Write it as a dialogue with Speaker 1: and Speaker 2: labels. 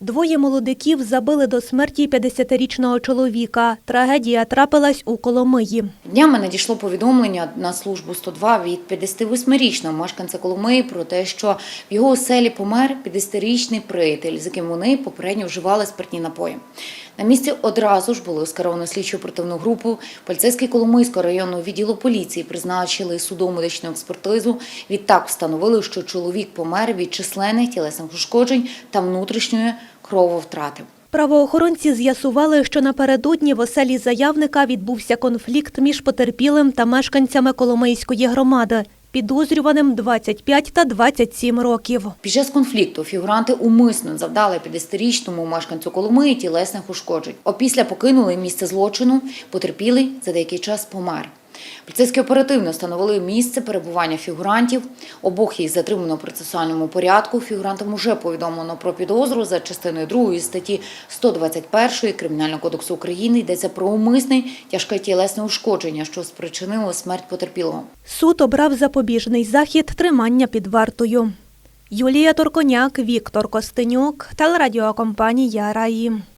Speaker 1: Двоє молодиків забили до смерті 50-річного чоловіка. Трагедія трапилась у Коломиї.
Speaker 2: Днями надійшло повідомлення на службу 102 від 58-річного мешканця Коломиї про те, що в його оселі помер 50-річний приятель, з яким вони попередньо вживали спиртні напої. На місці одразу ж було скеровано слідчу оперативну групу. Поліцейський Коломийського районного відділу поліції призначили судово-медичну експертизу. Відтак встановили, що чоловік помер від численних тілесних ушкоджень та внутрішньої крововтрати.
Speaker 1: Правоохоронці з'ясували, що напередодні в оселі заявника відбувся конфлікт між потерпілим та мешканцями Коломийської громади. Підозрюваним 25 та 27 років.
Speaker 2: Під час конфлікту фігуранти умисно завдали 50-річному мешканцю Коломиї тілесних ушкоджень. Опісля покинули місце злочину, потерпілий за деякий час помер. Поліцейські оперативно встановили місце перебування фігурантів. Обох їх затримано в процесуальному порядку. Фігурантам уже повідомлено про підозру за частиною 2 статті 121 Кримінального кодексу України. Йдеться про умисне тяжке тілесне ушкодження, що спричинило смерть потерпілого.
Speaker 1: Суд обрав запобіжний захід тримання під вартою. Юлія Торконяк, Віктор Костенюк, телерадіокомпанія Раї.